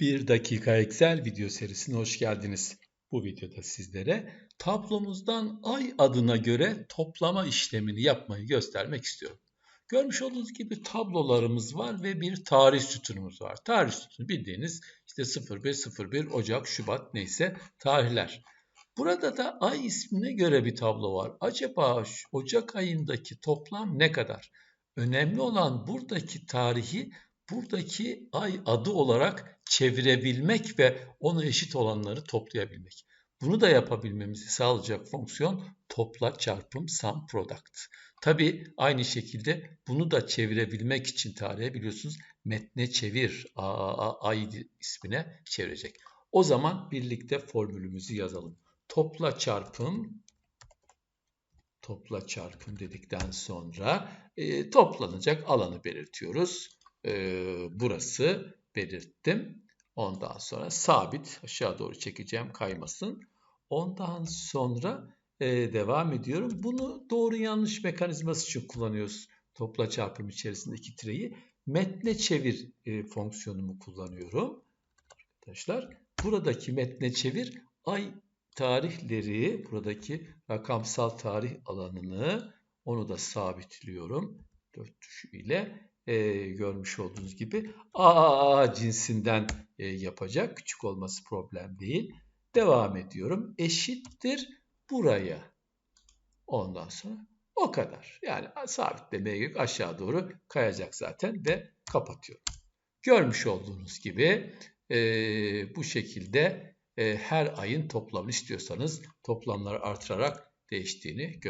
1 dakika Excel video serisine hoş geldiniz. Bu videoda sizlere tablomuzdan ay adına göre toplama işlemini yapmayı göstermek istiyorum. Görmüş olduğunuz gibi tablolarımız var ve bir tarih sütunumuz var. Tarih sütunu bildiğiniz işte 01, 01, Ocak, Şubat neyse tarihler. Burada da ay ismine göre bir tablo var. Acaba Ocak ayındaki toplam ne kadar? Önemli olan buradaki tarihi buradaki ay adı olarak çevirebilmek ve onu eşit olanları toplayabilmek. Bunu da yapabilmemizi sağlayacak fonksiyon topla çarpım sum product. Tabi aynı şekilde bunu da çevirebilmek için tarihe biliyorsunuz metne çevir ay ismine çevirecek. O zaman birlikte formülümüzü yazalım. Topla çarpım topla çarpım dedikten sonra e, toplanacak alanı belirtiyoruz e, burası belirttim. Ondan sonra sabit aşağı doğru çekeceğim kaymasın. Ondan sonra e, devam ediyorum. Bunu doğru yanlış mekanizması için kullanıyoruz. Topla çarpım içerisindeki tireyi. Metne çevir e, fonksiyonumu kullanıyorum. Arkadaşlar buradaki metne çevir ay tarihleri buradaki rakamsal tarih alanını onu da sabitliyorum. Dört tuşu ile e, görmüş olduğunuz gibi A cinsinden e, yapacak. Küçük olması problem değil. Devam ediyorum. Eşittir buraya. Ondan sonra o kadar. Yani sabitlemeye gerek aşağı doğru kayacak zaten ve kapatıyorum. Görmüş olduğunuz gibi e, bu şekilde e, her ayın toplamını istiyorsanız toplamları artırarak değiştiğini görebilirsiniz.